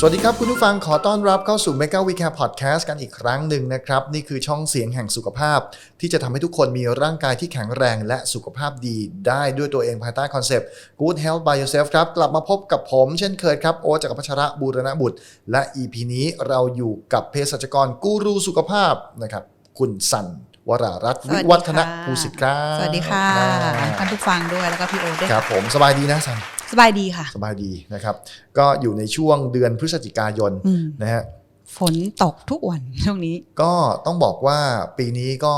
สวัสดีครับ คุณผู้ฟังขอต้อนรับเข้าสู่ Mega We Care Podcast กันอีกครั้งหนึ่งนะครับ นี่คือช่องเสียงแห่งสุขภาพ ที่จะทำให้ทุกคนมีร่างกายที่แข็งแรงและสุขภาพดีได้ด้วยตัวเองภายใต้คอนเซปต์ Good Health by Yourself ครับ กลับมาพบกับผมเช่นเคยครับ โอ๊ตจักรพัชระบูรณบุตร และ EP นี้เราอยู่กับเภสัชกรกูรูสุขภาพนะครับ คุณสันวรารัตน์สวัสดีวิวัฒนค่ะภูสิทธิ์ครับ สวัสดีค่ะอ่าท่านผู้ฟังด้วยแล้วก็พี่โอตด้วยครับผมสบายดีนะสัน สบายดีค่ะ สบายดีนะครับ ก็อยู่ในช่วงเดือนพฤศจิกายนอืมนะฮะฝนตกทุกวันช่วงนี้ ก็ต้องบอกว่าปีนี้ก็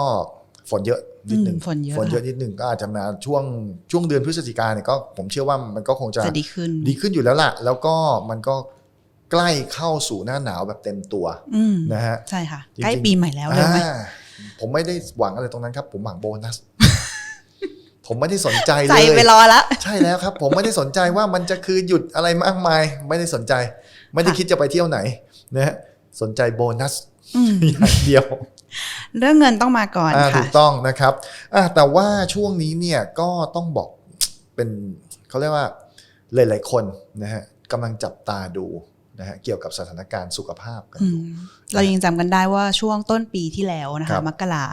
ฝนเยอะนิดหนึ่งอืมฝนเยอะฝนเยอะนิดหนึ่งก็อาจจะมาช่วงช่วงเดือนพฤศจิกาเนี่ยก็ผมเชื่อว่ามันก็คงจะจะดีขึ้น ดีขึ้นอยู่แล้วล่ะ แล้วก็มันก็ใกล้เข้าสู่หน้าหนาวแบบเต็มตัวอืมนะฮะใช่ค่ะจริงๆใกล้ปีใหม่แล้วเลยไหมอ่าผมไม่ได้หวังอะไรตรงนั้นครับ ผมหวังโบนัส ผมไม่ได้สนใจเลใจยไปรอแล้วใช่แล้วครับ ผมไม่ได้สนใจว่ามันจะคือหยุดอะไรมากมาย ไม่ได้สนใจ ไม่ได้ค่ะคิดจะไปเที่ยวไหนนะฮะสนใจโบนัสอืมอย่างเดียว เรื่องเงินต้องมาก่อนอ่าถูค่ะกต้องนะครับอะแต่ว่าช่วงนี้เนี่ยก็ต้องบอกเป็นเขาเรียกว่าหลาย ๆ คนนะฮะกำลังจับตาดูนะฮะเกี่ยวกับสถานการณ์สุขภาพกันอือยู่มเรายังจำกันได้ว่าช่วงต้นปีที่แล้วนะครัคะบมกรา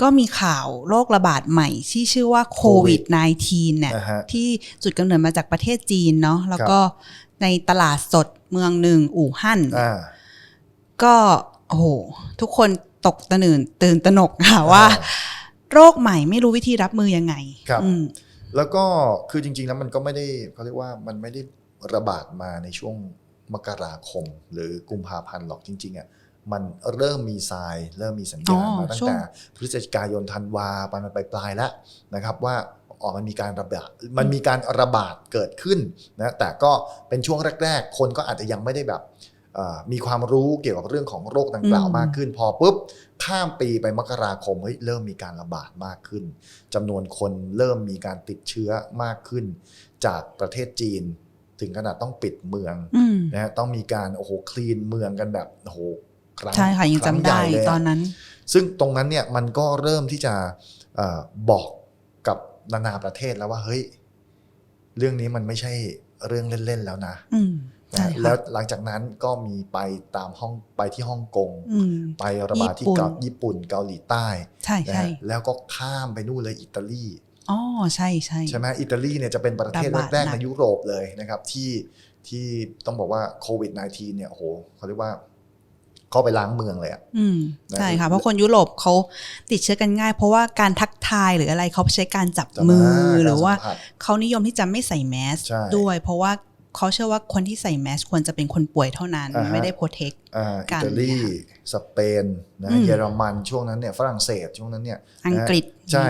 ก็มีข่าวโรคระบาดใหม่ที่ชื่อว่าโควิด -19 เนี่ยนะฮะที่จุดกำเนิดมาจากประเทศจีนเนาะแล้วก็ในตลาดสดเมืองหนึ่งอู่ฮั่นอ่าก็โอ้โหทุกคนตกตะหนื่นตื่นตระหนกค่ะว่า โรคใหม่ไม่รู้วิธีรับมือยังไงครับอืมแล้วก็คือจริง ๆ แล้วมันก็ไม่ได้เขาเรียกว่ามันไม่ได้ระบาดมาในช่วงมกราคม หรือกุมภาพันธ์หรอกจริงๆอะ มันเริ่มมีทราย เริ่มมีสัญญาณอ๋อมาตั้งช่วงแต่พฤศจิกายนธันวาไปมันไปปลายแล้วนะครับว่าอ๋อมันมีการระบาดมันมีการระบาดเกิดขึ้นนะแต่ก็เป็นช่วงแรก ๆ คนก็อาจจะยังไม่ได้แบบเอ่อมีความรู้เกี่ยวกับเรื่องของโรคดังกล่าวอืมมากขึ้น พอปุ๊บข้ามปีไปมกราคมเฮ้ยเริ่มมีการระบาดมากขึ้นจำนวนคนเริ่มมีการติดเชื้อมากขึ้น จากประเทศจีน ถึงขนาดต้องปิดเมืองอืมนะฮะต้องมีการโอ้โหคลีนเมืองกันแบบโอ้โห ครั้งใช่ค่ะยังครั้จำใหญ่ได้เลยะตอนนั้น ซึ่งตรงนั้นเนี่ยมันก็เริ่มที่จะเออบอกกับนานาประเทศแล้วว่าเฮ้ย เรื่องนี้มันไม่ใช่เรื่องเล่นๆแล้วนะอืมนะใช่ฮะค่ะแล้วหลังจากนั้นก็มีไปตามห้องไปที่ฮ่องกงอืมไประบาดที่ญี่ปุ่นเกาญี่ปุ่นเกาหลีใต้ใช่นะใช่ฮะแล้วก็ข้ามไปนู่นเลยอิตาลีอ๋อใช่ใช่ใช่ไหมอิตาลีเนี่ยจะเป็นประเทศระบาดแรกๆหนัในกยุโรปเลยนะครับ ที่ที่ต้องบอกว่าโควิด -19 เนี่ยโอ้โหเขาเรียกว่า เข้าไปล้างเมืองเลยอะอืมนะใช่ค่ะ เพราะคนยุโรปเขาติดเชื้อกันง่าย เพราะว่าการทักทายหรืออะไรเขาใช้การจับจะมือการหรือว่าสัมผัสเขานิยมที่จะไม่ใส่แมสใช่ด้วย เพราะว่าเขาเชื่อว่าคนที่ใส่แมสควรจะเป็นคนป่วยเท่านั้นอ่าฮะไม่ได้โปรเทคอ่ากัอินตาลีเนี่ยสเปนนะอืมเยอรมันช่วงนั้นเนี่ยฝรั่งเศสช่วงนั้นเนี่ยอังกฤษนะฮะใช่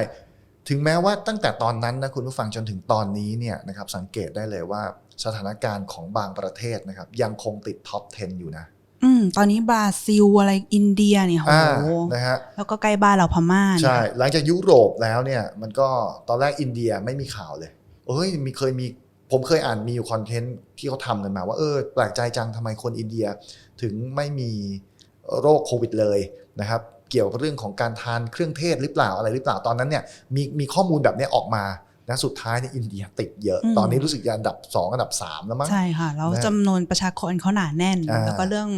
ถึงแม้ว่าตั้งแต่ตอนนั้นนะคุณผู้ฟังจนถึงตอนนี้เนี่ยนะครับสังเกตได้เลยว่าสถานการณ์ของบางประเทศนะครับยังคงติดท็อป 10 อยู่นะ อืมตอนนี้บราซิลอะไรอินเดียเนี่ยโหอ่านะฮะ แล้วก็ใกล้บ้านเราพม่าเนี่ย ใช่ หลังจากยุโรปแล้วเนี่ยมันก็ตอนแรกอินเดียไม่มีข่าวเลยเอ้ยมีเคยมีผมเคยอ่านมีอยู่คอนเทนต์ที่เขาทำกันมาว่าเออแปลกใจจังทำไมคนอินเดียถึงไม่มีโรคโควิดเลยนะครับ เกี่ยวกับเรื่องของการทานเครื่องเทศหรือเปล่าอะไรหรือเปล่าตอนนั้นเนี่ยมีมีข้อมูลแบบเนี้ยออกมา นะสุดท้ายเนี่ยอินเดียติดเยอะ ตอนนี้รู้สึกจะอันดับ 2 อันดับ 3 แล้วมั้ง ใช่ค่ะ แล้วนะจำนวนประชากรเขาหนาแน่นอ่าแล้วก็เรื่อง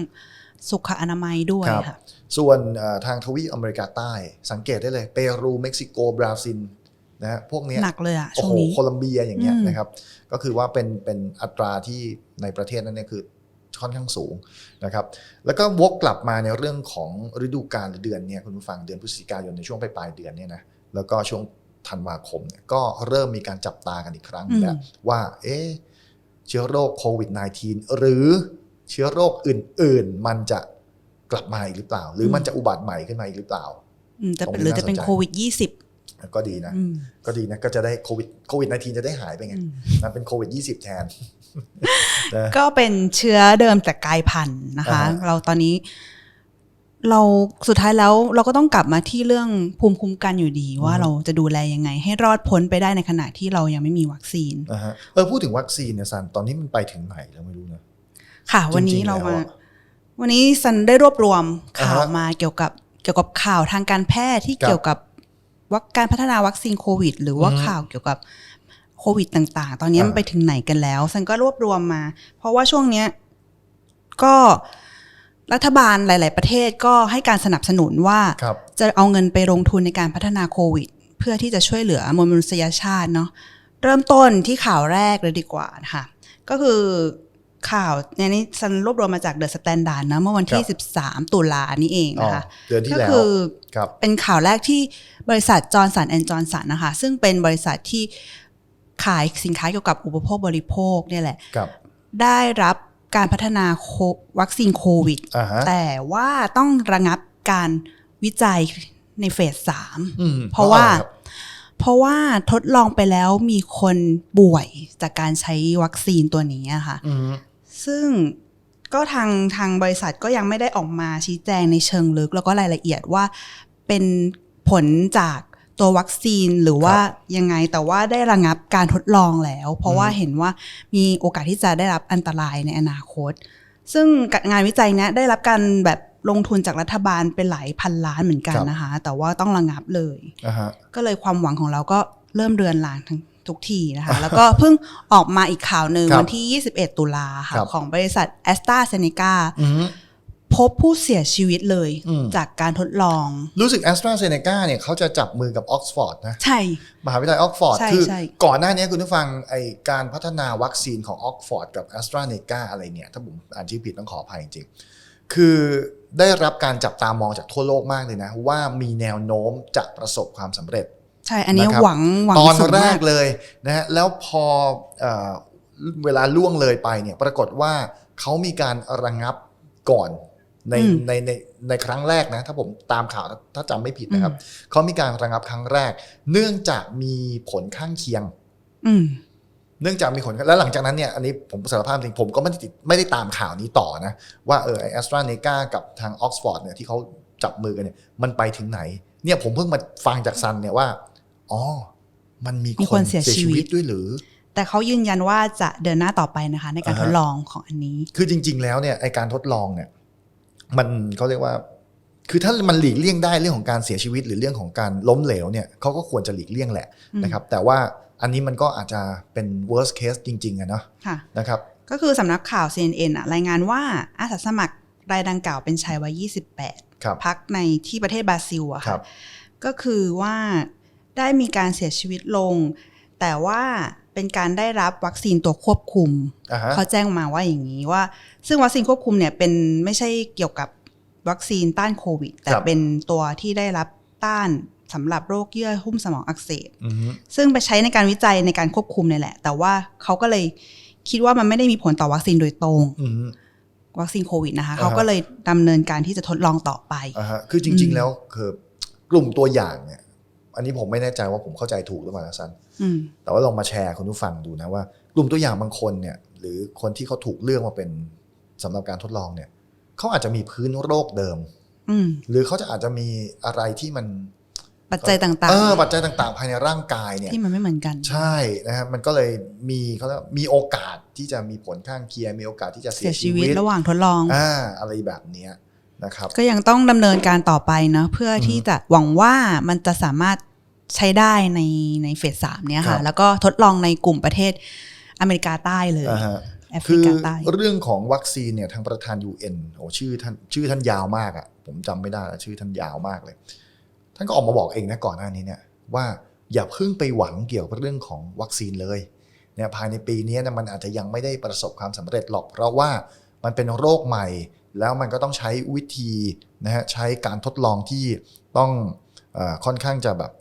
สุขอนามัยด้วยครับค่ะ ส่วนเอ่อทางทวีปอเมริกาใต้ สังเกตได้เลย เปรูเม็กซิโก บราซิลนะฮะพวกเนี้ยหนักเลยอะโอ้ช่วงโหนี้โคลัมเบียอย่างเงี้ยอืมนะครับ ก็คือว่าเป็นเป็นอัตราที่ในประเทศนั้นเนี่ยคือค่อนข้างสูงนะครับ แล้วก็วกกลับมาในเรื่องของฤดูกาลหรือเดือนเนี่ยคุณผู้ฟังเดือนพฤศจิกายนในช่วงปลายๆเดือนเนี่ยนะ แล้วก็ช่วง ธันวาคมเนี่ยก็เริ่มมีการจับตากันอีกครั้งหนึ่งแล้วอืมว่า เอ๊ะเชื้อโรคโควิด -19 หรือเชื้อโรคอื่น ๆ มันจะกลับมาอีกหรือเปล่า หรือมันจะอุบัติใหม่ขึ้นมาอีกหรือเปล่าอืมจะเป็นตรงนี้หรือจะเป็นน่าสนใจโควิดยี่สิบก็ดีนะ ก็ดีนะก็จะได้โควิดโควิด -19 จะได้หายไปไงนะเป็นโควิด 20 แทนนะก็เป็นเชื้อเดิมแต่กลายพันธุ์นะคะอ่าฮะเราตอนนี้ เราสุดท้ายแล้วเราก็ต้องกลับมาที่เรื่องภูมิคุ้มกันอยู่ดี ว่าเราจะดูแลยังไง ให้รอดพ้นไปได้ในขณะที่เรายังไม่มีวัคซีนนะฮะเออพูดถึงวัคซีนเนี่ยซันตอนนี้มันไปถึงไหนแล้วไม่รู้นะค่ะ วันนี้จริงๆเราแล้วมาอะวันนี้ซันได้รวบรวมข่าวอ่าฮะมาเกี่ยวกับเกี่ยวกับข่าวทางการแพทย์ที่ครับเกี่ยวกับวัคการพัฒนาวัคซีนโควิด หรือว่าอือฮึข่าวเกี่ยวกับโควิดต่าง ๆ ตอนนี้มันอ่าไปถึงไหนกันแล้วซันก็รวบรวมมา เพราะว่าช่วงเนี้ยก็ รัฐบาลหลาย ๆ ประเทศก็ให้การสนับสนุนว่าครับจะเอาเงินไปลงทุนในการพัฒนาโควิด เพื่อที่จะช่วยเหลือมวลมนุษยชาติเนาะเริ่มต้นที่ข่าวแรกเลยดีกว่าค่ะ ก็คือข่าวในนี้ฉันรวบรวมมาจากเดอะสแตนดาร์ดนะเมื่อวันที่ 13 ตุลานี้เองอ๋อนะคะเดือนที่ก็แล้วคือครับเป็นข่าวแรกที่บริษัทจอร์นสันแอนด์จอร์นสันนะคะ ซึ่งเป็นบริษัทที่ขายสินค้าเกี่ยวกับอุปโภคบริโภคเนี่ยแหละครับได้รับ การพัฒนาโควัคซีนโควิดอ่าฮะแต่ว่าต้องระงับการวิจัยในเฟสสามอืมเพราะว่าอไคบเพราะว่าทดลองไปแล้วมีคนป่วยจากการใช้วัคซีนตัวนี้อะค่ะอืมซึ่งก็ทางทางบริษัทก็ยังไม่ได้ออกมาชี้แจงในเชิงลึก แล้วก็รายละเอียดว่าเป็นผลจาก ตัววัคซีนหรือว่ายังไงแต่ว่าได้ระงับการทดลองแล้ว เพราะว่าเห็นว่ามีโอกาสที่จะได้รับอันตรายในอนาคต ซึ่งงานวิจัยเนี้ยได้รับการแบบลงทุนจากรัฐบาลเป็นหลายพันล้านเหมือนกันนะคะ แต่ว่าต้องระงับเลยอ่าฮะก็เลยความหวังของเราก็เริ่มเรือนรางทั้งทุกทีนะคะ แล้วก็เพิ่งออกมาอีกข่าวหนึ่งครับวันที่ 21 ตุลาค่ะครับของบริษัทแอสตราเซเนกาอืม พบผู้เสียชีวิตเลยอืมจากการทดลอง รู้สึกแอสตราเซเนกาเนี่ยเขาจะจับมือกับออกซฟอร์ดนะ ใช่ มหาวิทยาลัยออกฟอร์ดใช่คือใช่ก่อนหน้านี้คุณผู้ฟังไอการพัฒนาวัคซีนของออกฟอร์ดกับแอสตราเนกาอะไรเนี่ย ถ้าผมอ่านชื่อผิดต้องขออภัยจริงๆคือได้รับการจับตามองจากทั่วโลกมากเลยนะ ว่ามีแนวโน้มจะประสบความสำเร็จ ใช่ อันนี้นะครับหวังหวังตอนสูงแรมากกเลยนะฮะแล้วพอเออเวลาล่วงเลยไปเนี่ยปรากฏว่าเขามีการระงับก่อน ในอืมในในในครั้งแรกนะ ถ้าผมตามข่าวถ้าถ้าจำไม่ผิดนะครับเขามีการระงับครั้งแรก เนื่องจากมีผลข้างเคียงอืมเนื่องจากมีผลแล้วหลังจากนั้นเนี่ยอันนี้ผมสารภาพจริงผมก็ไม่ได้ติดไม่ได้ตามข่าวนี้ต่อนะ ว่าเออไอแอสตราเนกากับทางออกซฟอร์ดเนี่ยที่เขาจับมือกันเนี่ยมันไปถึงไหน เนี่ยผมเพิ่งมาฟังจากซันเนี่ยว่าอ๋อมันมีมีคนเสียชีวิตด้วยหรือ แต่เขายืนยันว่าจะเดินหน้าต่อไปนะคะ ในการอ่าทฮะดลองของอันนี้ คือจริง ๆ แล้วเนี่ยไอการทดลองเนี่ย มันเขาเรียกว่า คือถ้ามันหลีกเลี่ยงได้เรื่องของการเสียชีวิต หรือเรื่องของการล้มเหลวเนี่ยเขาก็ควรจะหลีกเลี่ยงแหละอืมนะครับ แต่ว่าอันนี้มันก็อาจจะเป็น worst case จริง ๆอะเนาะค่ะนะครับ ก็คือสำนักข่าว CNN อะรายงานว่าอาสาสมัครรายดังกล่าวเป็นชายวัย 28ครับพักในที่ประเทศบราซิลอะครัค่ะบก็คือว่าได้มีการเสียชีวิตลง แต่ว่าเป็นการได้รับวัคซีนตัวควบคุมอ่าฮะเขาแจ้งมาว่าอย่างนี้ว่า ซึ่งวัคซีนควบคุมเนี่ยเป็นไม่ใช่เกี่ยวกับวัคซีนต้านโควิด แต่ครับเป็นตัวที่ได้รับต้านสำหรับโรคเยื่อหุ้มสมองอักเสบอือฮึซึ่งไปใช้ในการวิจัยในการควบคุมเนี่ยแหละ แต่ว่าเขาก็เลยคิดว่ามันไม่ได้มีผลต่อวัคซีนโดยตรงอือฮึวัคซีนโควิดนะคะอ่าฮะเขาก็เลยดำเนินการที่จะทดลองต่อไปอ่าฮะคือจริง ๆ แล้วคือกลุ่มตัวอย่างเนี่ย อันนี้ผมไม่แน่ใจว่าผมเข้าใจถูกหรือเปล่านะซันอืม แต่ว่าลองมาแชร์คุณผู้ฟังดูนะว่ากลุ่มตัวอย่างบางคนเนี่ย หรือคนที่เขาถูกเลือกมาเป็นสำหรับการทดลองเนี่ยเขาอาจจะมีพื้นโรคเดิมอืมหรือเขาจะอาจจะมีอะไรที่มันปัจจัยต่างเออปัจจัยต่างๆ ภายในร่างกายเนี่ยๆที่มันไม่เหมือนกัน ใช่นะครับมันก็เลยมีเขาเรียกว่ามีโอกาสที่จะมีผลข้างเคียงมีโอกาสที่จะเสีเสียยชีชีวิวิตตระหว่างทดลองอ่าอะไรแบบเนี้ยนะครับ ก็ยังต้องดำเนินการต่อไปเนาะเพื่อที่จะหวังว่ามันจะสามารถ ใช้ได้ในในเฟสสามเนี้ยครัค่ะบแล้วก็ทดลองในกลุ่มประเทศอเมริกาใต้เลยอ่าฮะแอฟคืริอกาใต้เรื่องของวัคซีนเนี่ยทางประธาน UN โอ้ชื่อท่านชื่อท่านยาวมากอะ่ะ ผมจำไม่ได้แล้วชื่อท่านยาวมากเลย ท่านก็ออกมาบอกเองนะก่อนหน้านี้เนี่ยว่าอย่าเพิ่งไปหวังเกี่ยวกับเรื่องของวัคซีนเลยเนี่ยภายในปีนี้นะมันอาจจะยังไม่ได้ประสบความสำเร็จหรอก เพราะว่ามันเป็นโรคใหม่ แล้วมันก็ต้องใช้วิธีนะฮะใช้การทดลองที่ต้องเออค่อนข้างจะแบบ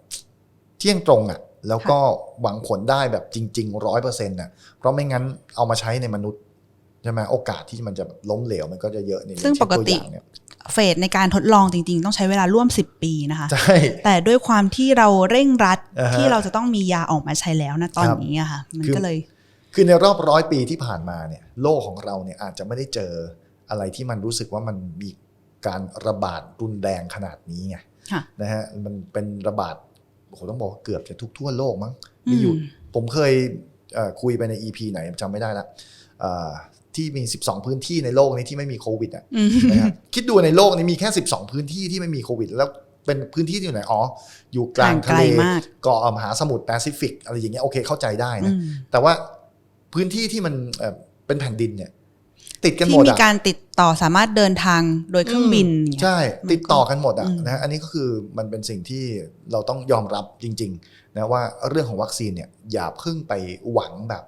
เที่ยงตรงอะ่ะแล้วก็หวังผลได้แบบจริงๆร้อยเปอร์เซ็นต์น่ะเพราะไม่งั้นเอามาใช้ในมนุษย์ใช่ไหมโอกาสที่มันจะแบบล้มเหลวมันก็จะเยอะนี่ซึ่งอย่าเช่นปกติวอย่างเนี่ยเฟสในการทดลองจริง ๆ ต้องใช้เวลาร่วม 10 ปีนะคะใช่แต่ด้วยความที่เราเร่งรัดอ่าฮะที่เราจะต้องมียาออกมาใช้แล้วนะตอนครับนี้อะค่ะ มันคือก็เลย คือในรอบร้อยปีที่ผ่านมาเนี่ย โลกของเราเนี่ยอาจจะไม่ได้เจออะไรที่มันรู้สึกว่ามันมีการระบาดรุนแรงขนาดนี้ไงค่ะนะฮะมันเป็นระบาด โอ้โหต้องบอกว่าเกือบจะทุกทั่วโลกมั้งมีอยู่อืมผมเคยเอ่อคุยไปใน EP ไหนจำไม่ได้ละเอ่อที่มี 12 พื้นที่ในโลกนี้ที่ไม่มีโควิดอะอืมนะครับคิดดูในโลกนี้มีแค่ 12 พื้นที่ที่ไม่มีโควิด แล้วเป็นพื้นที่ที่อยู่ไหนอ๋ออยู่กลางห่างไกทะลเลมากเกาะมหาสมุทรแปซิฟิกอะไรอย่างเงี้ยโอเคเข้าใจได้อืนะมแต่ว่าพื้นที่ที่มันเอ่อเป็นแผ่นดินเนี่ย ติดกันหที่มดมีอะการติดต่อสามารถเดินทางโดยเครื่องบินอย่างเงี้ยใช่ ติดต่อกันหมดอะอืมนะอันนี้ก็คือมันเป็นสิ่งที่เราต้องยอมรับจริงๆนะว่าเรื่องของวัคซีนเนี่ยอย่าเพิ่งไปหวังแบบ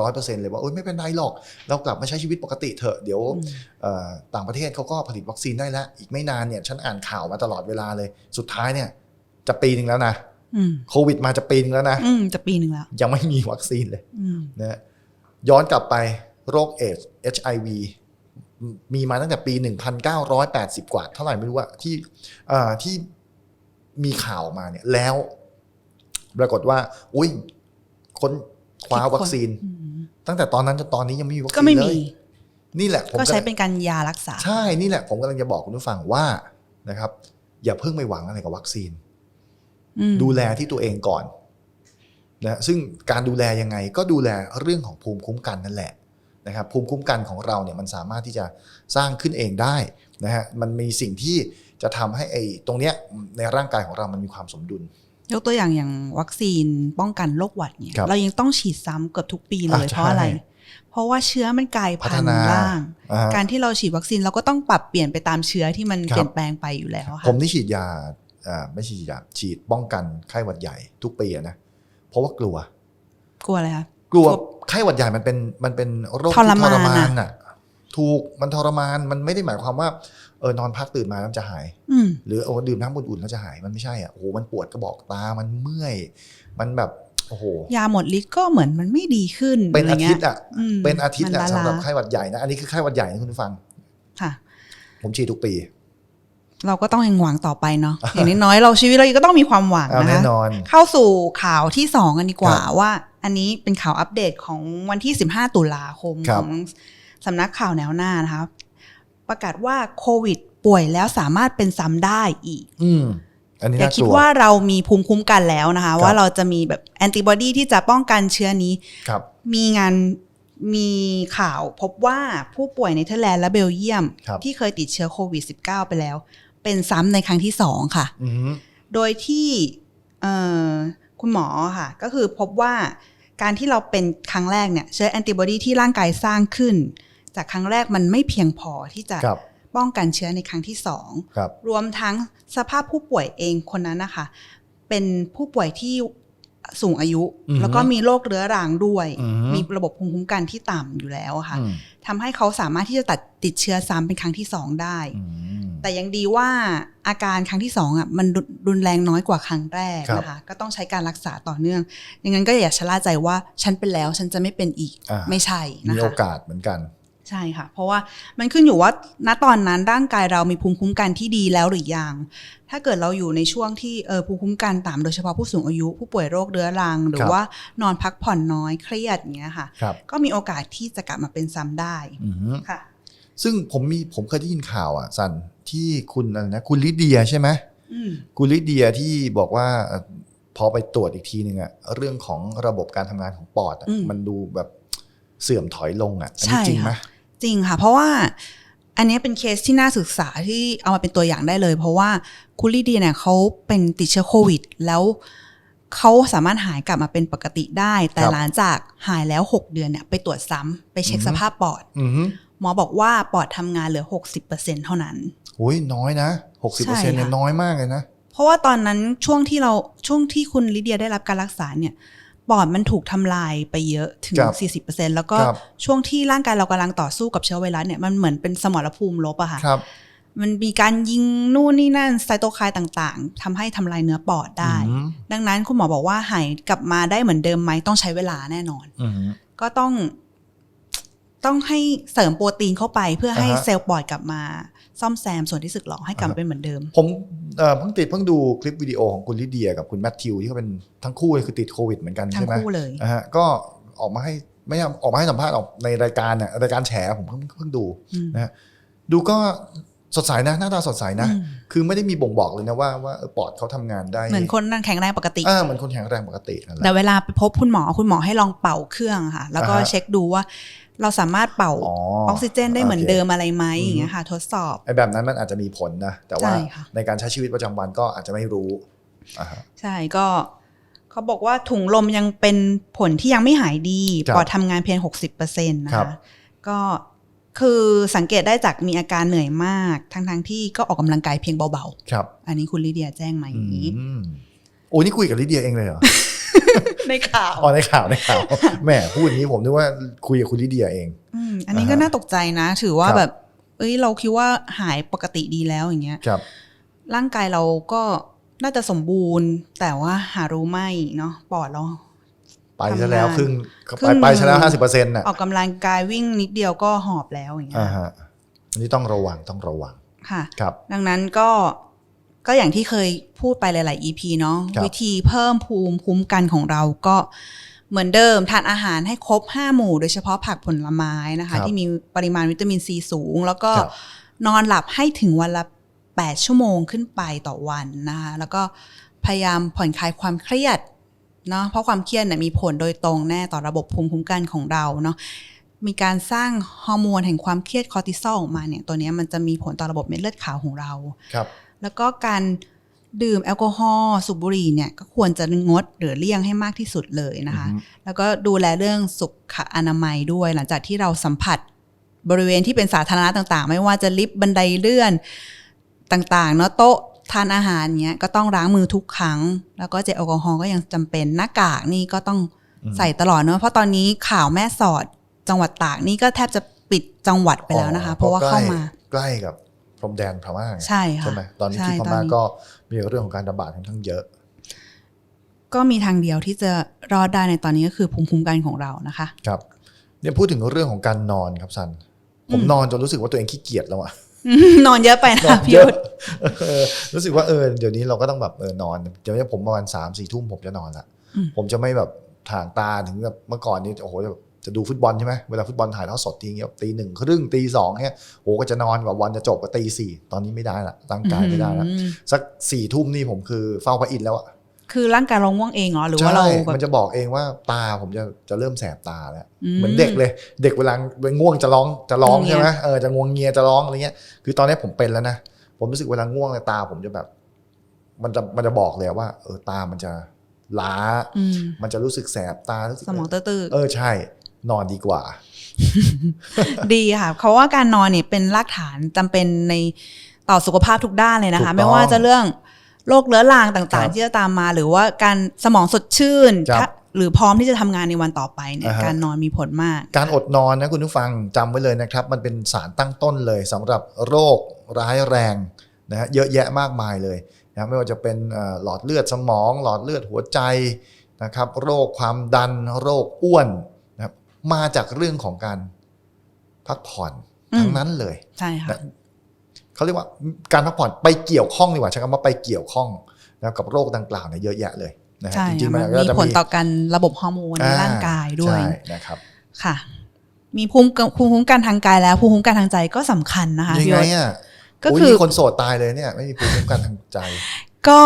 ร้อยเปอร์เซ็นต์เลยว่าโอ๊ยไม่เป็นไรหรอก เรากลับมาใช้ชีวิตปกติเถอะ เดี๋ยวอืมเอ่อต่างประเทศเขาก็ผลิตวัคซีนได้แล้ว อีกไม่นานเนี่ยฉันอ่านข่าวมาตลอดเวลาเลย สุดท้ายเนี่ย จะปีหนึ่งแล้วนะอืมโควิดมาจะปีหนึงแล้วนะอืมจะปีหนึ่งแล้ว ยังไม่มีวัคซีนเลยอืมนะย้อนกลับไป โรคเอดส์ HIV มีมาตั้งแต่ปี 1980 กว่า เท่าไหร่ไม่รู้ว่าที่อ่าที่มีข่าวมาเนี่ยแล้ว ปรากฏว่า อุ้ยคนคว้าวัคซีนอืมตั้งแต่ตอนนั้นจนตอนนี้ยังไม่มีวัคซีนก็ไม่เลมียนี่แหละผมก็ใช้ำลังเป็นการยารักษา ใช่นี่แหละผมกำลังจะบอกคุณผู้ฟังว่านะครับ อย่าเพิ่งไปหวังอะไรกับวัคซีนอืมดูแลที่ตัวเองก่อนนะซึ่งการดูแลยังไงก็ดูแลเรื่องของภูมิคุ้มกันนั่นแหละ นะครับภูมิคุ้มกันของเราเนี่ยมันสามารถที่จะสร้างขึ้นเองได้นะฮะมันมีสิ่งที่จะทำให้ไอ้ตรงเนี้ยในร่างกายของเรามันมีความสมดุล ยกตัวอย่างอย่างวัคซีนป้องกันโรคหวัดเนี่ยครับเรายังต้องฉีดซ้ำเกือบทุกปีเลยอะเพราะอะไรใช่เพราะว่าเชื้อมันกลายพัพัฒนนาธุ์ล่างอ่าฮะการที่เราฉีดวัคซีนเราก็ต้องปรับเปลี่ยนไปตามเชื้อที่มันครับเปลี่ยนแปลงไปอยู่แล้วค่ะผมนี่ฉีดยาอ่าไม่ใช่ฉีดยาฉีดป้องกันไข้หวัดใหญ่ทุกปีอะนะเพราะว่ากลัว กลัวอะไรคะ กลัวกลัวไข้หวัดใหญ่มันเป็นมันเป็นโรคทรที่ทมานรมานอะอะ ถูกมันทรมานมันไม่ได้หมายความว่าเออนอนพักตื่นมาแล้วมันจะหายอืมหรือโอ้ดื่มน้ำอุ่นๆแล้วจะหายมันไม่ใช่อะโอ้โหมันปวดกระบอกตามันเมื่อย มันแบบโอ้โหยาหมดฤทธิ์ก็เหมือนมันไม่ดีขึ้นเป็นอาะไรงี้ทิตย์อะมเป็นอาทิตย์มันอะล้าๆสำหรับไข้หวัดใหญ่นะอันนี้คือไข้หวัดใหญ่นะคุณผู้ฟังค่ะ ผมฉีดทุกปี เราก็ต้องยังหวังต่อไปเนาะอย่างน้อยๆเราชีวิตเราก็ต้องมีความหวังเอานะแน่คะนอนเข้าสู่ข่าวที่สองกันดีกว่าครับว่า อันนี้เป็นข่าวอัปเดตของวันที่ 15 ตุลาคมครัขบองสำนักข่าวแนวหน้านะคะประกาศว่าโควิดป่วยแล้วสามารถเป็นซ้ำได้อีกอืมอันนี้อย่าน่ากคิดลัวว่าเรามีภูมิคุ้มกันแล้วนะคะครับว่าเราจะมีแบบแอนติบอดีที่จะป้องกันเชื้อนี้ครับมีงานมีข่าวพบว่าผู้ป่วยในเธอร์แลนด์และเบลเยียมครับที่เคยติดเชื้อโควิด -19 ไปแล้ว เป็นซ้ำในครั้งที่สองค่ะอืมโดยที่เอ่อคุณหมอค่ะ ก็คือพบว่าการที่เราเป็นครั้งแรกเนี่ยเชื้อแอนติบอดีที่ร่างกายสร้างขึ้น จากครั้งแรกมันไม่เพียงพอที่จะครับป้องกันเชื้อในครั้งที่สองครับรวมทั้งสภาพผู้ป่วยเองคนนั้นนะคะ เป็นผู้ป่วยที่ สูงอายุอือฮึแล้วก็มีโรคเรื้อรังด้วยอือฮึมีระบบภูมิคุ้มกันที่ต่ำอยู่แล้วอะค่ะอืมทำให้เขาสามารถที่จะตัดติดเชื้อซ้ำเป็นครั้งที่สองได้อืมแต่ยังดีว่าอาการครั้งที่สองอะมันรุนรุนแรงน้อยกว่าครั้งแรกครับนะคะก็ต้องใช้การรักษาต่อเนื่องอย่างนั้นก็อย่าชะล่าใจว่าฉันเป็นแล้วฉันจะไม่เป็นอีกอ่าไม่ใช่นะมีโอคะกาสเหมือนกัน ใช่ค่ะ เพราะว่ามันขึ้นอยู่ว่าณตอนนั้นร่างกายเรามีภูมิคุ้มกันที่ดีแล้วหรือยัง ถ้าเกิดเราอยู่ในช่วงที่เออภูมิคุ้มกันต่ำโดยเฉพาะผู้สูงอายุ ผู้ป่วยโรคเรื้อรัง หรืคอรับว่านอนพักผ่อนน้อยเครียดอย่างเงี้ยค่ะครับก็มีโอกาสที่จะกลับมาเป็นซ้ำได้อืมค่ะ ซึ่งผมมีผมเคยได้ยินข่าวอะสันที่คุณอะไรนะคุณลิเดียใช่ไหมอืมคุณลิเดียที่บอกว่าเอ่อพอไปตรวจอีกทีหนึ่งอะเรื่องของระบบการทำงานของปอดอะอืมมันดูแบบเสื่อมถอยลงอะอันใช่นี้จริงไหมค่ะ จริงค่ะ เพราะว่าอันนี้เป็นเคสที่น่าศึกษาที่เอามาเป็นตัวอย่างได้เลย เพราะว่าคุณลีเดียเนี่ยเขาเป็นติดเชื้อโควิด แล้วเขาสามารถหายกลับมาเป็นปกติได้ แต่หลังจากหายแล้ว 6 เดือนเนี่ยไปตรวจซ้ำไปเช็คสภาพปอดอือฮึหมอบอกว่าปอดทำงานเหลือ 60%เท่านั้นโอ้ยน้อยนะหกสิบใช่เปอร์เซ็นต์เนี่ยค่ะน้อยมากเลยนะ เพราะว่าตอนนั้นช่วงที่เราช่วงที่คุณลิเดียได้รับการรักษาเนี่ย ปอดมันถูกทำลายไปเยอะถึงครับ40%แล้วก็ครับช่วงที่ร่างกายเรากำลังต่อสู้กับเชื้อไวรัสเนี่ยมันเหมือนเป็นสมรภูมิลบอะค่ะครับมันมีการยิงนู่นนี่นั่นไซโตไคน์ต่างๆทำให้ทำลายเนื้อปอดได้อืมดังนั้นคุณหมอบอกว่าหายกลับมาได้เหมือนเดิมไหมต้องใช้เวลาแน่นอนอืมก็ต้อง ต้องให้เสริมโปรตีนเข้าไปเพื่อให้อ่าฮะเซลล์ปอดกลับมา ซ่อมแซมส่วนที่สึกหรอให้กลับมาเป็นเหมือนเดิม ผมเอ่อเพิ่งติดเพิ่งดูคลิปวิดีโอของคุณลิเดียกับคุณแมทธิวที่เขาเป็นทั้งคู่เลยคือติดโควิดเหมือนกันทั้ใช่งไหมคู่เลยนะฮะก็ออกมาให้ไม่ยอมออกมาให้สัมภาษณ์ออกในรายการเนี่ยรายการแฉผมเพิ่งเพิ่งดูอืมนะฮะดูก็สดใสนะหน้าตาสดใสนะอืมคือไม่ได้มีบ่งบอกเลยนะว่าว่าเออปอดเขาทำงานได้ เหมือนคนนั่นแข็งแรงปกติอ่าเหมือนคนแข็งแรงปกตินั่นแหแต่ละเวลาไปพบคุณหมอคุณหมอให้ลองเป่าเครื่องค่ะ แล้วก็อ่าฮะเช็คดูว่า เราสามารถเป่าอ๋อออกซิเจนได้เหมือนโอเคเดิมอะไรไหมอืมอย่างเงี้ยค่ะทดสอบไอ้แบบนั้นมันอาจจะมีผลนะ แต่ว่าใช่ค่ะในการใช้ชีวิตประจำวันก็อาจจะไม่รู้อ่าฮะใช่ก็เขาบอกว่าถุงลมยังเป็นผลที่ยังไม่หายดีครับปอดทำงานเพียง 60%นะครัคะบก็คือสังเกตได้จากมีอาการเหนื่อยมาก ทั้งๆที่ก็ออกกำลังกายเพียงเบาครับๆอันนี้คุณลิเดียแจ้งมาอย่างนี้อืมโอ้นี่คุยกับลิเดียเองเลยเหรอ ในข่าวอ๋อในข่าวในข่าวแหมพูดอย่างนี้ผมนึกว่าคุยกับคุณลิเดียเองอืมอันนี้ก็อ่าฮะน่าตกใจนะ ถือว่าครับแบบ เอ้ยเราคิดว่าหายปกติดีแล้วอย่างเงี้ยครับ ร่างกายเราก็น่าจะสมบูรณ์ แต่ว่าหารู้ไม่เนาะปอดเราไปซะแล้วทำงานครึ่งครึ่ไปงไปซะแล้วห้าสิบเปอร์เซ็นต์น่ะออกกำลังกายวิ่งนิดเดียวก็หอบแล้วอย่างเงี้อ่ายฮะอันนี้ต้องระวังต้องระวังค่ะ ครับ ดังนั้นก็ ก็อย่างที่เคยพูดไปหลาย ๆ EP เนาะครับวิธีเพิ่มภูมิคุ้มกันของเราก็เหมือนเดิมทานอาหารให้ครบ 5 หมู่ โดยเฉพาะผักผลไม้นะคะ ที่มีปริมาณวิตามินซีสูง แล้วก็ครับนอนหลับให้ถึงวันละ 8 ชั่วโมงขึ้นไปต่อวันนะคะแล้วก็พยายามผ่อนคลายความเครียดเนาะเพราะความเครียดเนี่ยมีผลโดยตรงแน่ต่อระบบภูมิคุ้มกันของเราเนาะมีการสร้างฮอร์โมนแห่งความเครียดคอร์ติซอลออกมาเนี่ยตัวเนี้ยมันจะมีผลต่อระบบเม็ดเลือดขาวของเราครับ แล้วก็การดื่มแอลกอฮอล์สูบบุหรี่เนี่ยก็ควรจะงดหรือเลี่ยงให้มากที่สุดเลยนะคะอือฮึแล้วก็ดูแลเรื่องสุขอนามัยด้วย หลังจากที่เราสัมผัสบริเวณที่เป็นสาธารณะต่างๆ ไม่ว่าจะลิฟต์บันไดเลื่อนต่างๆเนาะโต๊ะทานอาหารเนี้ยก็ต้องล้างมือทุกครั้ง แล้วก็เจลแอลกอฮอล์ก็ยังจำเป็นหน้ากากนี่ก็ต้องอืมใส่ตลอดเนาะเพราะตอนนี้ข่าวแม่สอดจังหวัดตากนี่ก็แทบจะปิดจังหวัดไปแล้วนะคะ เพราะว่าเข้ามาใกล้กับ พรมแดนพม่าไงใช่ค่ะใช่ไหมตอนนี้ใช่ที่พตอนม่านี้ก็มีเรื่องของการระบาดค่อนข้างเยอะ ก็มีทางเดียวที่จะรอดได้ในตอนนี้ก็คือภูมิคุ้มกันของเรานะคะ ครับ เนี่ยพูดถึงเรื่องของการนอนครับซันผมอืมนอนจนรู้สึกว่าตัวเองขี้เกียจแล้วอะนอนเยอะไปนอนะนพี่เยยุอะทธเออรู้สึกว่าเออเดี๋ยวนี้เราก็ต้องแบบเออนอนเดี๋ยวนี้ผมประมาณสามสี่ทุ่มผมจะนอนละอืมผมจะไม่แบบถ่างตาถึงแบบเมื่อก่อนนี้โอ้โหจะ จะดูฟุตบอลใช่ไหมเวลาฟุตบอลถ่ายทอดสดทีเงี้ยตีหนึ่งครึ่งตีสองเนี่ยโอ้ก็จะนอนกว่าวันจะจบก็ตีสี่ตอนนี้ไม่ได้ละร่างกายไม่ได้ละอืมสักสี่ทุ่มนี่ผมคือเฝ้าพระอินทร์แล้วอะคือร่างกายเราง่วงเองเหรอหรือว่าใช่เราแบมันบจะบอกเองว่าตาผมจะจะเริ่มแสบตาแล้วอืมเหมือนเด็กเลย เด็กเวลาเวลาง่วงจะร้องจะร้องงวงเงียใช่ไหมเออจะงวงเงียจะร้องอะไรเงี้ย คือตอนนี้ผมเป็นแล้วนะผมรู้สึกเวลาง่วงในยตาผมจะแบบ มันจะมันจะบอกเลยว่า เออตามันจะล้าอืมมันจะรู้สึกแสบตารู้สึกสมองตื้อเออใช่ นอนดีกว่าๆดีค่ะเพราะว่าการนอนเนี่ยเป็นรากฐานจำเป็นในต่อสุขภาพทุกด้านเลยนะคะถูกต้องไม่ว่าจะเรื่องโรคเรื้อรังครัต่างบๆที่จะตามมา หรือว่าการสมองสดชื่นครับถ้าหรือพร้อมที่จะทำงานในวันต่อไปเนี่ยอ่าฮะการนอนมีผลมาก การอดนอนนะคุณผู้ฟังจำไว้เลยนะครับ มันเป็นสารตั้งต้นเลยสำหรับโรคร้ายแรงนะฮะเยอะแยะมากมายเลยนะไม่ว่าจะเป็นเอ่อหลอดเลือดสมอง หลอดเลือดหัวใจนะครับ โรคความดัน โรคอ้วนนะครับ มาจากเรื่องของการพักผ่อนอืมทั้งนั้นเลยใช่ค่ะนะเขาเรียกว่าการพักผ่อนไปเกี่ยวข้องดีกว่าใช้คำว่าไปเกี่ยวข้องนะครับกับโรคดังกล่าวเนี่ยเยอะแยะเลยนะฮะใช่จริงๆมัมันนก็มีจะผลต่อการระบบฮอร์โมนในร่างกายด้วยใช่นะครับค่ะ มีภูมิภูมิคุ้มกันทางกายแล้วภูมิคุ้มกันทางใจก็สำคัญนะคะยังพี่ไงยศอะก็โยคือมีคนโสดตายเลยเนี่ย ไม่มีภูมิคุ้มกันทางใจ ก็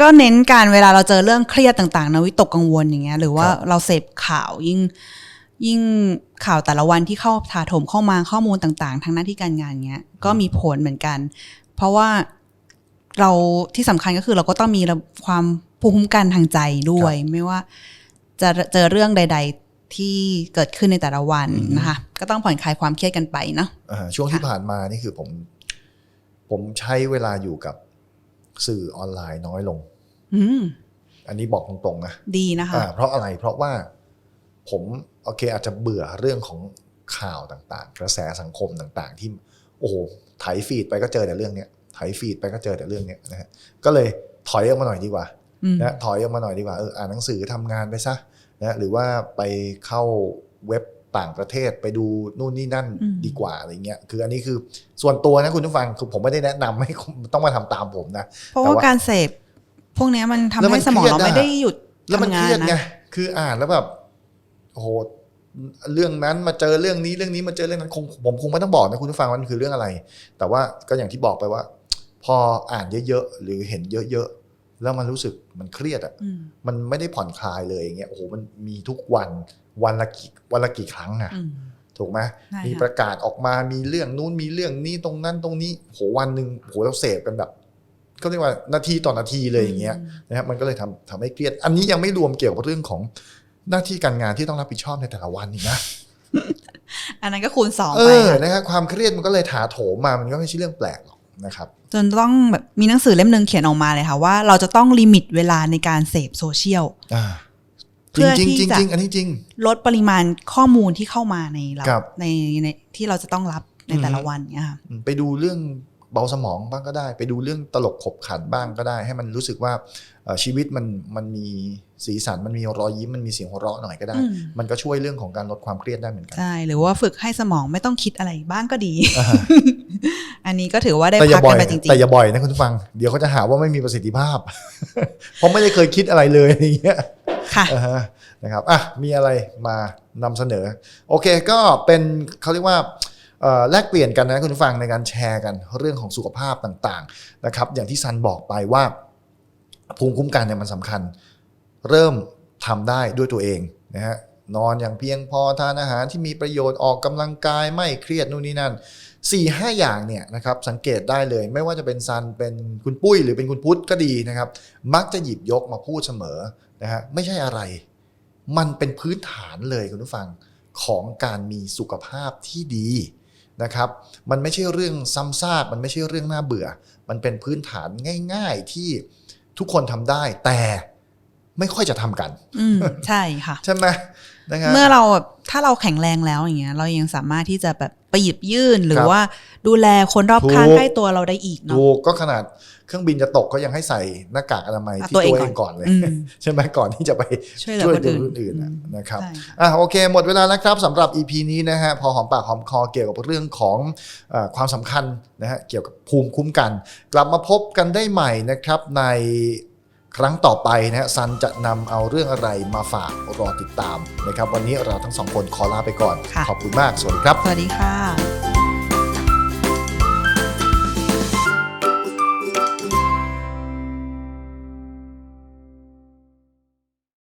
ก็เน้นการเวลาเราเจอเรื่องเครียดต่างๆนะวิตกกังวลอย่างเงี้ยหรือว่าครับเราเสพข่าวยิ่งยิ่งข่าวแต่ละวันที่เข้าถาโถมเข้ามาข้อมูลต่างๆ ทางหน้าที่การงานเงี้ยก็มีผลเหมือนกัน เพราะว่าเราที่สำคัญก็คือเราก็ต้องมีระความภูมิคุ้มกันทางใจด้วย ไม่ว่าจะเจอเรื่องใด ๆที่เกิดขึ้นในแต่ละวันนะคะ ก็ต้องผ่อนคลายความเครียดกันไปเนาะอ่าช่วงที่ผ่านมานี่คือผม ผมใช้เวลาอยู่กับ สื่อออนไลน์น้อยลงอืมอันนี้บอกตรงๆนะดีนะคะอ่าเพราะอะไรเพราะว่าผมโอเคอาจจะเบื่อเรื่องของข่าวต่างๆ กระแสสังคมต่างๆ ที่โอ้โหไถฟีดไปก็เจอแต่เรื่องเนี้ยไถฟีดไปก็เจอแต่เรื่องเนี้ยนะฮะก็เลยถอยออกมาหน่อยดีกว่าอืมนะถอยออกมาหน่อยดีกว่าเอออ่านหนังสือทำงานไปซะนะหรือว่าไปเข้าเว็บ ต่างประเทศไปดูนู่นนี่นั่นอืมดีกว่าอะไรเงี้ยคืออันนี้คือส่วนตัวนะคุณผู้ฟังคือผมไม่ได้แนะนำให้คุณต้องมาทำตามผมนะ เพราะแต่ว่าว่าการเสพพวกเนี้ยมันทำแล้วมันให้สมองเครียดเราไม่อะได้หยุดแล้วมันทำเคงารียดนไงนะคืออ่านแล้วแบบโอ้โหเรื่องนั้นมาเจอเรื่องนี้เรื่องนี้มาเจอเรื่องนั้นคงผมคงไม่ต้องบอกนะคุณผู้ฟังว่ามันคือเรื่องอะไร แต่ว่าก็อย่างที่บอกไปว่า พออ่านเยอะๆหรือเห็นเยอะๆแล้วมันรู้สึกมันเครียดอะอืมมันไม่ได้ผ่อนคลายเลยอย่างเงี้ยโอ้โหมันมีทุกวัน วันละกี่วันละกี่ครั้งอะอืมถูกไหมใช่มีค่ะประกาศออกมามีเรื่องนู้นมีเรื่องนี้ตรงนั้นตรงนี้โหวันหนึ่งโหเราเสพกันแบบก็เรียกว่านาทีต่อนาทีเลยอย่างเงี้ยนะครับมันก็เลยทำทำให้เครียด อันนี้ยังไม่รวมเกี่ยวกับเรื่องของหน้าที่การงานที่ต้องรับผิดชอบในแต่ละวันอีกนะอันนั้นก็คูณสองเอไปอค่ะนะครับความเครียดมันก็เลยถาโถมมามันก็ไม่ใช่เรื่องแปลกหรอกนะครับจนต้องแบบมีหนังสือเล่มหนึ่งเขียนออกมาเลยค่ะว่าเราจะต้องลิมิตเวลาในการเสพโซเชียลอ่า เพื่อจริงที่จริงจะจริงอันนี้จริง ลดปริมาณข้อมูลที่เข้ามาในเราครับในในที่เราจะต้องรับในแต่ละวันเนี่ยค่ะอืมไปดูเรื่องเบาสมองบ้างก็ได้ ไปดูเรื่องตลกขบขันบ้างก็ได้ ให้มันรู้สึกว่าเอ่อชีวิตมันมันมีสีสันมันมีรอยยิ้มมันมีเสียงหัวเราะหน่อยก็ได้อืมมันก็ช่วยเรื่องของการลดความเครียดได้เหมือนกันใช่หรือว่าฝึกให้สมองไม่ต้องคิดอะไรบ้างก็ดีอ่าอันนี้ก็ถือว่าได้แต่อย่าพักบ่อกัยนไปจริงแต่อย่าบ่อยนะคุณผู้ฟัง เดี๋ยวเขาจะหาว่าไม่มีประสิทธิภาพ เพราะไม่ได้เคยคิดอะไรเลยอย่างเงี้ยๆ ค่ะนะครับอะมีอะไรมานำเสนอ โอเคก็เป็นเขาเรียกว่าแลกเปลี่ยนกันนะคุณผู้ฟังในการแชร์กันเรื่องของสุขภาพต่างๆนะครับ อย่างที่ซันบอกไปว่าภูมิคุ้มกันเนี่ยมันสำคัญ เริ่มทำได้ด้วยตัวเองนะฮะนอนอย่างเพียงพอทานอาหารที่มีประโยชน์ออกกำลังกายไม่เครียดนู่นนี่นั่น4ี่ห้าอย่างเนี่ยนะครับสังเกตได้เลย ไม่ว่าจะเป็นซันเป็นคุณปุ้ยหรือเป็นคุณพุทธก็ดีนะครับ มักจะหยิบยกมาพูดเสมอ นะฮะไม่ใช่อะไร มันเป็นพื้นฐานเลยคุณผู้ฟังของการมีสุขภาพที่ดีนะครับ มันไม่ใช่เรื่องซ้ำซากมันไม่ใช่เรื่องน่าเบื่อ มันเป็นพื้นฐานง่าย ๆที่ทุกคนทำได้ แต่ไม่ค่อยจะทำกัน อืมใช่ค่ะ ใช่ไหมนะครับเมื่อเราแบบ ถ้าเราแข็งแรงแล้วอย่างเงี้ย เรายังสามารถที่จะแบบไปหยิบยื่นหรืคอรับว่าดูแลคนรอบข้างถูกใกล้ตัวเราได้อีกเนาะถูกก็ขนาดเครื่องบินจะตกก็ยังให้ใส่หน้ากากอนามัยอะที่ตัวตัวเองเองก่อนเลยอืมใช่ไหมก่อนที่จะไปช่วยเหลือคนอื่นคนอื่นน่ะนะครับใช่ค่ะอะโอเค หมดเวลาแล้วครับสำหรับ EP นี้นะฮะพอหอมปากหอมคอเกี่ยวกับเรื่องของเออความสำคัญนะฮะเกี่ยวกับภูมิคุ้มกัน กลับมาพบกันได้ใหม่นะครับใน ครั้งต่อไปนะฮะซันจะนำเอาเรื่องอะไรมาฝากรอติดตามนะครับ วันนี้เราทั้งสองคนขอลาไปก่อน ค่ะ ขอบคุณมาก สวัสดีครับ สวัสดีค่ะ